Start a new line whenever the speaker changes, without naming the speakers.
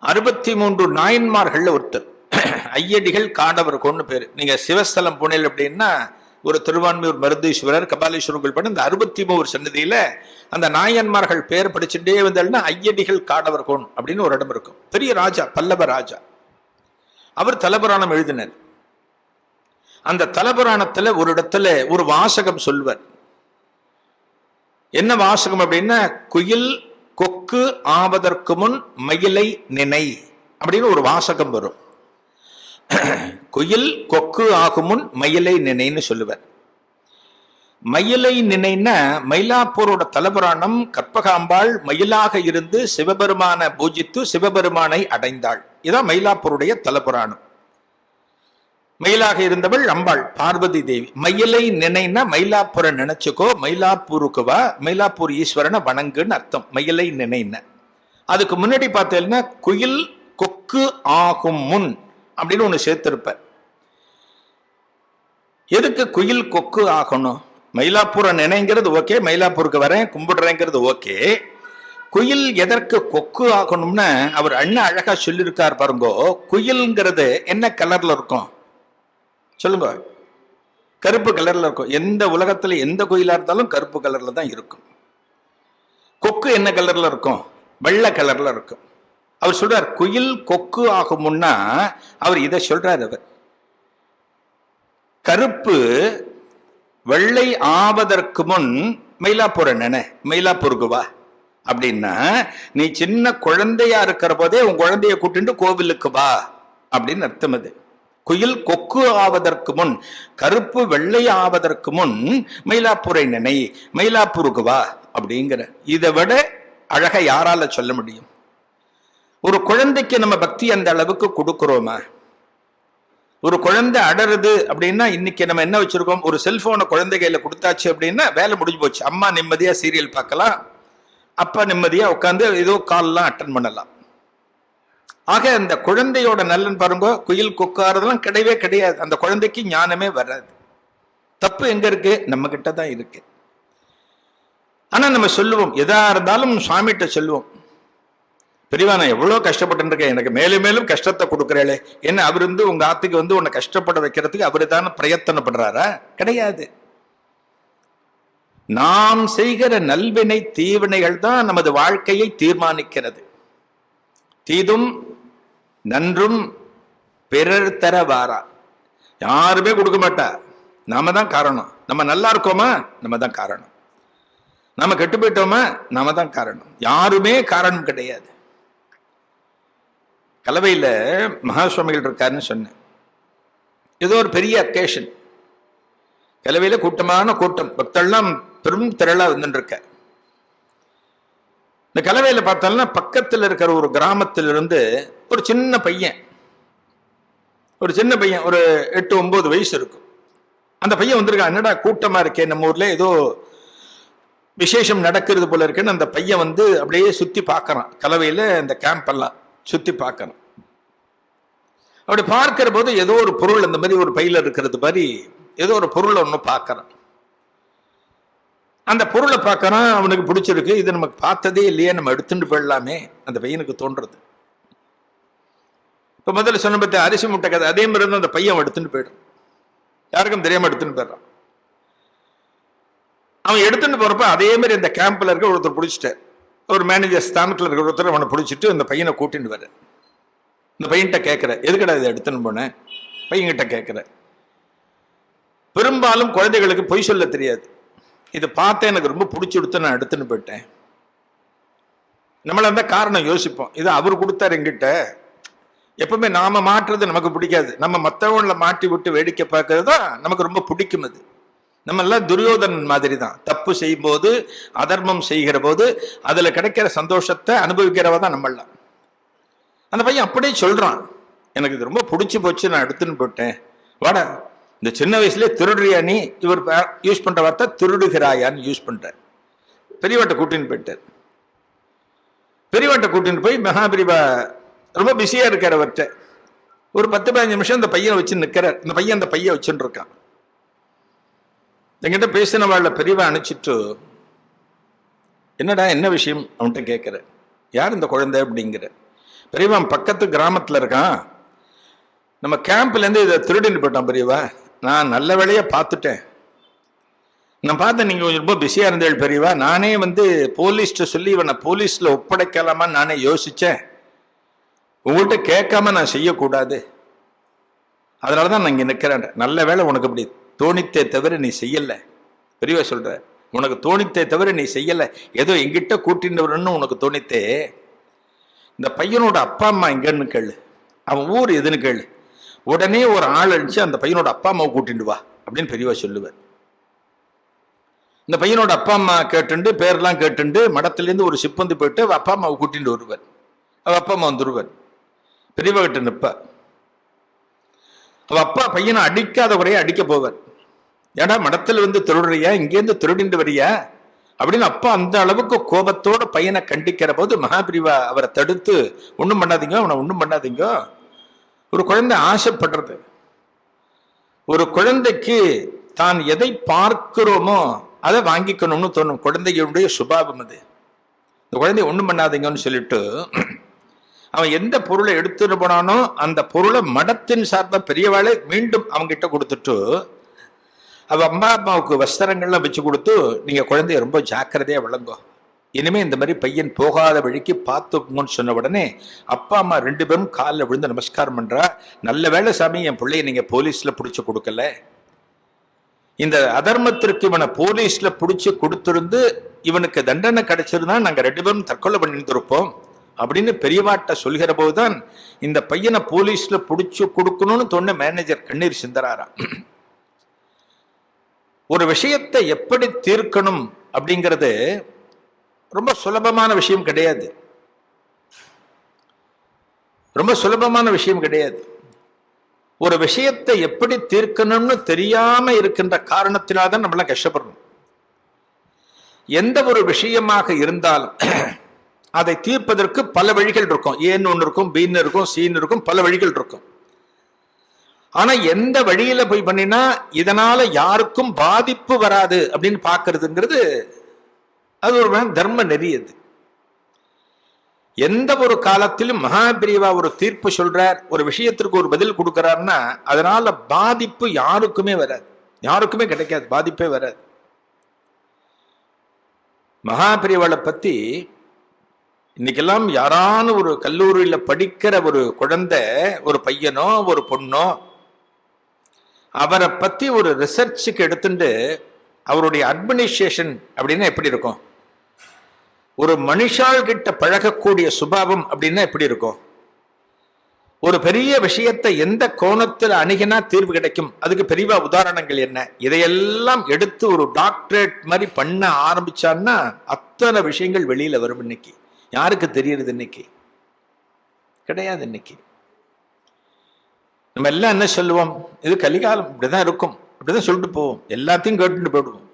அறுபத்தி மூன்று நாயன்மார்கள் ஒருத்தர். ஐயடிகள் காண்டவர் கொண்டு பேர். நீங்க சிவஸ்தலம் புனேல் அப்படின்னா ஒரு திருவான்மையூர் மருதீஸ்வரர் கபாலீஸ்வரர்கள் பண்ண இந்த அறுபத்தி மூணு சன்னதியில அந்த நாயன்மார்கள் பேர் படிச்சுட்டே வந்தால்னா ஐயடிகள் காடவர் கோன் அப்படின்னு ஒரு இடம் இருக்கும். பெரிய ராஜா பல்லவ ராஜா. அவர் தலபுராணம் எழுதினார். அந்த தலபுராணத்துல ஒரு இடத்துல ஒரு வாசகம் சொல்வர். என்ன வாசகம் அப்படின்னா குயில் கொக்கு ஆவதற்கு முன் மயிலை நினை அப்படின்னு ஒரு வாசகம் வரும். குயில் கொக்கு ஆகும் முன் மயிலை நினைன்னு சொல்லுவார். மயிலை நினைன்னா மயிலாப்பூரோட தலபுராணம் கற்பகாம்பாள் மயிலாக இருந்து சிவபெருமான பூஜித்து சிவபெருமானை அடைந்தாள். இதான் மயிலாப்பூருடைய தலபுராணம். மயிலாக இருந்தவள் அம்பாள் பார்வதி தேவி. மயிலை நினைன்னா மயிலாப்புர நினைச்சுக்கோ மயிலாப்பூருக்கு வா மயிலாப்பூர் ஈஸ்வரனை வணங்குன்னு அர்த்தம். மயிலை நினைன. அதுக்கு முன்னாடி பார்த்தேன்னா குயில் கொக்கு ஆகும் முன் அப்படின்னு ஒன்று சேர்த்திருப்ப எதுக்கு குயில் கொக்கு ஆகணும்? மயிலாப்பூரை நினைங்கிறது ஓகே மயிலாப்பூருக்கு வரேன் கும்பிடுறேங்கிறது ஓகே. குயில் எதற்கு கொக்கு ஆகணும்னு அவர் அண்ணன் அழகா சொல்லியிருக்கார் பாருங்கோ. குயில்ங்கிறது என்ன கலர்ல இருக்கும்? சொல்லுங்க. கருப்பு கலர்ல இருக்கும். எந்த உலகத்துல எந்த கோயிலா இருந்தாலும் கருப்பு கலர்ல தான் இருக்கும். கொக்கு என்ன கலர்ல இருக்கும்? வெள்ளை கலர்ல இருக்கும். அவர் சொல்றார் குயில் கொக்கு ஆகும்னா அவர் இதை சொல்றார் அவர். கருப்பு வெள்ளை ஆவதற்கு முன் மயிலாப்பூர் என்ன மயிலாப்பூருக்கு வா அப்படின்னா நீ சின்ன குழந்தையா இருக்கிற போதே உன் குழந்தைய கூட்டிட்டு கோவிலுக்கு வா அப்படின்னு அர்த்தம் அது. குயில் கொக்கு ஆவதற்கு முன் கருப்பு வெள்ளை ஆவதற்கு முன் மயிலாப்பூரை நினை மயிலாப்பூருக்கு வா அப்படிங்கிற. இதை விட அழகை யாரால சொல்ல முடியும்? ஒரு குழந்தைக்கு நம்ம பக்தி அந்த அளவுக்கு கொடுக்கிறோமா? ஒரு குழந்தை அடருது அப்படின்னா இன்னைக்கு நம்ம என்ன வச்சிருக்கோம்? ஒரு செல்போனை குழந்தை கையில கொடுத்தாச்சு அப்படின்னா வேலை முடிஞ்சு போச்சு. அம்மா நிம்மதியா சீரியல் பார்க்கலாம். அப்பா நிம்மதியா உட்காந்து ஏதோ கால்லாம் அட்டன் பண்ணலாம். ஆக அந்த குழந்தையோட நலன் பாருங்க குயில் கொக்காரதெல்லாம் கிடையவே கிடையாது. அந்த குழந்தைக்கு ஞானமே வராது. தப்பு எங்க இருக்கு? நம்ம கிட்ட தான் இருக்கு. ஆனா நம்ம சொல்லுவோம் எதா இருந்தாலும் சுவாமிகிட்ட சொல்லுவோம். பெரியவா நான் எவ்வளவு கஷ்டப்பட்டு இருக்கேன் எனக்கு மேலும் மேலும் கஷ்டத்தை கொடுக்குறேளே. என்ன அவர் வந்து உங்க ஆத்துக்கு வந்து உன்னை கஷ்டப்பட வைக்கிறதுக்கு அவரு தானே பிரயத்தனப்படுறாரா? கிடையாது. நாம் செய்கிற நல்வினை தீவினைகள் தான் நமது வாழ்க்கையை தீர்மானிக்கிறது. தீதும் நன்றும் பிறர் தர வாரா. யாருமே கொடுக்க மாட்டா. நாம தான் காரணம். நம்ம நல்லா இருக்கோமா? நம்ம தான் காரணம். நம்ம கெட்டு போயிட்டோமா? நாம தான் காரணம். யாருமே காரணம் கிடையாது. கலவையில் மகாசுவாமிகள் இருக்காருன்னு சொன்னேன். ஏதோ ஒரு பெரிய அக்கேஷன் கலவையில் கூட்டமான கூட்டம். பக்தெல்லாம் பெரும் திரளாக வந்துட்டுருக்க இந்த கலவையில் பார்த்தோம்னா பக்கத்தில் இருக்கிற ஒரு கிராமத்திலிருந்து ஒரு சின்ன பையன். ஒரு சின்ன பையன் ஒரு எட்டு ஒன்பது வயசு இருக்கும். அந்த பையன் வந்திருக்கான் என்னடா கூட்டமா இருக்கே நம்ம ஊர்ல ஏதோ விசேஷம் நடக்கிறது போல இருக்குன்னு அந்த பையன் வந்து அப்படியே சுத்தி பார்க்கறான். கலவையில இந்த கேம்ப் எல்லாம் சுத்தி பார்க்கறான். அப்படி பார்க்கிற போது ஏதோ ஒரு பொருள் அந்த மாதிரி ஒரு பையில இருக்கிறது மாதிரி ஏதோ ஒரு பொருளை ஒன்று பார்க்கறான். அந்த பொருளை பார்க்கறான் அவனுக்கு பிடிச்சிருக்கு இது நமக்கு பார்த்ததே இல்லையே நம்ம எடுத்துட்டு போயிடலாமே அந்த பையனுக்கு தோன்றது. இப்போ முதல்ல சொன்ன பற்றி அரிசி முட்டை கதை அதே மாதிரி இருந்தால் அந்த பையன் எடுத்துன்னு போயிடும் யாருக்கும் தெரியாமல் எடுத்துன்னு போயிடுறான். அவன் எடுத்துட்டு போகிறப்ப அதே மாதிரி இந்த கேம்பில் இருக்க ஒருத்தர் பிடிச்சிட்டார். ஒரு மேனேஜர் ஸ்தானத்தில் இருக்கிற ஒருத்தர் அவனை பிடிச்சிட்டு அந்த பையனை கூட்டிட்டு வர இந்த பையன்கிட்ட கேட்குற எதுக்கடா இதை எடுத்துன்னு போனேன் பையன்கிட்ட கேட்குற பெரும்பாலும் குழந்தைகளுக்கு பொய் சொல்ல தெரியாது. இதை பார்த்து எனக்கு ரொம்ப பிடிச்சி கொடுத்து நான் எடுத்துன்னு போயிட்டேன். நம்மள அந்த காரணம் யோசிப்போம். இதை அவர் கொடுத்தார் எங்கிட்ட எப்பவுமே நாம மாற்றுறது நமக்கு பிடிக்காது. நம்ம மற்றவங்கள மாட்டி விட்டு வேடிக்கை பார்க்கறது தான் நமக்கு ரொம்ப பிடிக்கும் அது. நம்ம எல்லாம் துரியோதனன் மாதிரி தான் தப்பு செய்யும் போது அதர்மம் செய்கிற போது அதுல கிடைக்கிற சந்தோஷத்தை அனுபவிக்கிறவ தான் நம்மளாம் அந்த பையன் அப்படியே சொல்றான். எனக்கு இது ரொம்ப பிடிச்சி போச்சு நான் எடுத்துன்னு போட்டேன் வாடா இந்த சின்ன வயசுலேயே திருடுறியா நீ? இவர் யூஸ் பண்ற வார்த்தை திருடுகிறாயான்னு யூஸ் பண்ற பெரியவட்ட கூட்டின்னு போயிட்டார். பெரியவட்ட கூட்டின்னு போய் மகாபிரிவா ரொம்ப பிஸியா இருக்கார் அவர்கிட்ட. ஒரு பத்து பதினஞ்சு நிமிஷம் இந்த பையனை வச்சு நிக்கிறார். இந்த பையன் அந்த பையன் வச்சுட்டு இருக்கான். என்கிட்ட பேசினவாழ்ல பெரியவா அனுப்பிச்சிட்டு என்னடா என்ன விஷயம்? அவன்கிட்ட கேட்குற யார் இந்த குழந்தை? அப்படிங்கிற பெரியவன் பக்கத்து கிராமத்தில் இருக்கான். நம்ம கேம்ப்லேருந்து இதை திருடின்னு போயிட்டான் பெரியவா. நான் நல்ல வேலையாக பார்த்துட்டேன். நான் பார்த்தேன் நீங்கள் கொஞ்சம் ரொம்ப பிஸியாக இருந்தேள் பெரியவா. நானே வந்து போலீஸ்ட்டு சொல்லி இவனை போலீஸில் ஒப்படைக்கலாமான்னு நானே யோசித்தேன் உங்கள்கிட்ட கேட்காம நான் செய்யக்கூடாது. அதனாலதான் நான் இங்கே நிற்கிறேன் நல்ல வேலை உனக்கு அப்படி தோணித்தே தவிர நீ செய்யலை. பெரியவா சொல்ற உனக்கு தோணித்தே தவிர நீ செய்யலை. ஏதோ எங்கிட்ட கூட்டின்னு உனக்கு தோணித்தே. இந்த பையனோட அப்பா அம்மா எங்கன்னு கேளு. அவன் ஊர் எதுன்னு கேளு. உடனே ஒரு ஆள் அடிச்சு அந்த பையனோட அப்பா அம்மாவை கூட்டிட்டு வா அப்படின்னு பெரியவா சொல்லுவார். இந்த பையனோட அப்பா அம்மா கேட்டுண்டு பேர்லாம் கேட்டுண்டு மடத்துலேருந்து ஒரு சிப்பந்து போயிட்டு அப்பா அம்மாவை கூட்டிட்டு வருவார். அவள் அப்பா அம்மா வந்துடுவார் பெரியவா நிற்ப. அவ அப்பா பையனை அடிக்காத குறைய அடிக்க போவார். ஏடா மடத்தில் வந்து திருடுறியா? இங்கேருந்து திருடிண்டு வரியா? அப்படின்னு அப்பா அந்த அளவுக்கு கோபத்தோட பையனை கண்டிக்கிற போது மகாபிரிவா அவரை தடுத்து ஒன்றும் பண்ணாதீங்க அவனை ஒன்றும் பண்ணாதீங்க. ஒரு குழந்தை ஆசைப்படுறது. ஒரு குழந்தைக்கு தான் எதை பார்க்கிறோமோ அதை வாங்கிக்கணும்னு தோணும். குழந்தைகளுடைய சுபாவம் அது. இந்த குழந்தை ஒன்றும் பண்ணாதீங்கன்னு சொல்லிட்டு அவன் எந்த பொருளை எடுத்துட்டு போனானோ அந்த பொருளை மடத்தின் சார்ந்த பெரியவாளை மீண்டும் அவங்கிட்ட கொடுத்துட்டு அவ அம்மா அம்மாவுக்கு வஸ்திரங்கள்லாம் வச்சு கொடுத்து நீங்க குழந்தைய ரொம்ப ஜாக்கிரதையா விளங்கோ இனிமே இந்த மாதிரி பையன் போகாத வழிக்கு பார்த்துக்கோன்னு சொன்ன உடனே அப்பா அம்மா ரெண்டு பேரும் காலில் விழுந்து நமஸ்காரம் பண்றா. நல்ல வேளை சாமி என் பிள்ளைய நீங்க போலீஸ்ல பிடிச்சு கொடுக்கல. இந்த அதர்மத்திற்கு இவனை போலீஸ்ல பிடிச்சு கொடுத்திருந்து இவனுக்கு தண்டனை கிடைச்சிருந்தா நாங்கள் ரெண்டு பேரும் தற்கொலை பண்ணியிருந்திருப்போம். அப்படின்னு பெரியவாட்ட சொல்கிற போதுதான் இந்த பையனை போலீஸ்ல பிடிச்சு கொடுக்கணும்னு தோணு மேனேஜர் கண்ணீர் சிந்தராராம் ஒரு விஷயத்தை எப்படி தீர்க்கணும் அப்படிங்கிறது ரொம்ப சுலபமான விஷயம் கிடையாது. ரொம்ப சுலபமான விஷயம் கிடையாது. ஒரு விஷயத்தை எப்படி தீர்க்கணும்னு தெரியாம இருக்கின்ற காரணத்தினால்தான் நம்மளாம் கஷ்டப்படணும் எந்த ஒரு விஷயமாக இருந்தாலும் அதை தீர்ப்பதற்கு பல வழிகள் இருக்கும். ஏன்னு ஒன்று இருக்கும் பீன்னு இருக்கும் சீன்னு இருக்கும் பல வழிகள் இருக்கும். ஆனா எந்த வழியில போய் பண்ணினா இதனால யாருக்கும் பாதிப்பு வராது அப்படின்னு பாக்குறதுங்கிறது அது ஒரு தர்ம நெறி அது. எந்த ஒரு காலத்திலும் மகாபிரிவா ஒரு தீர்ப்பு சொல்றார் ஒரு விஷயத்திற்கு ஒரு பதில் கொடுக்கிறாருன்னா அதனால பாதிப்பு யாருக்குமே வராது. யாருக்குமே கிடைக்காது பாதிப்பே வராது. மகாபிரிவாளை பத்தி இன்னைக்கெல்லாம் யாரான ஒரு கல்லூரியில் படிக்கிற ஒரு குழந்தை ஒரு பையனோ ஒரு பொண்ணோ அவரை பற்றி ஒரு ரிசர்ச்சுக்கு எடுத்துட்டு அவருடைய அட்மினிஸ்ட்ரேஷன் அப்படின்னா எப்படி இருக்கும்? ஒரு மனுஷால் கிட்ட பழகக்கூடிய சுபாவம் அப்படின்னா எப்படி இருக்கும்? ஒரு பெரிய விஷயத்தை எந்த கோணத்தில் அணுகினா தீர்வு கிடைக்கும்? அதுக்கு பெரிய உதாரணங்கள் என்ன? இதையெல்லாம் எடுத்து ஒரு டாக்டரேட் மாதிரி பண்ண ஆரம்பிச்சான்னா அத்தனை விஷயங்கள் வெளியில வரும் இன்னைக்கு. யாருக்கு தெரியறது இன்னைக்கு? கிடையாது இன்னைக்கு. நம்ம எல்லாம் என்ன சொல்லுவோம்? இது கலிகாலம் இப்படிதான் இருக்கும். இப்படிதான் சொல்லிட்டு போவோம். எல்லாத்தையும் கேட்டுட்டு போயிடுவோம்.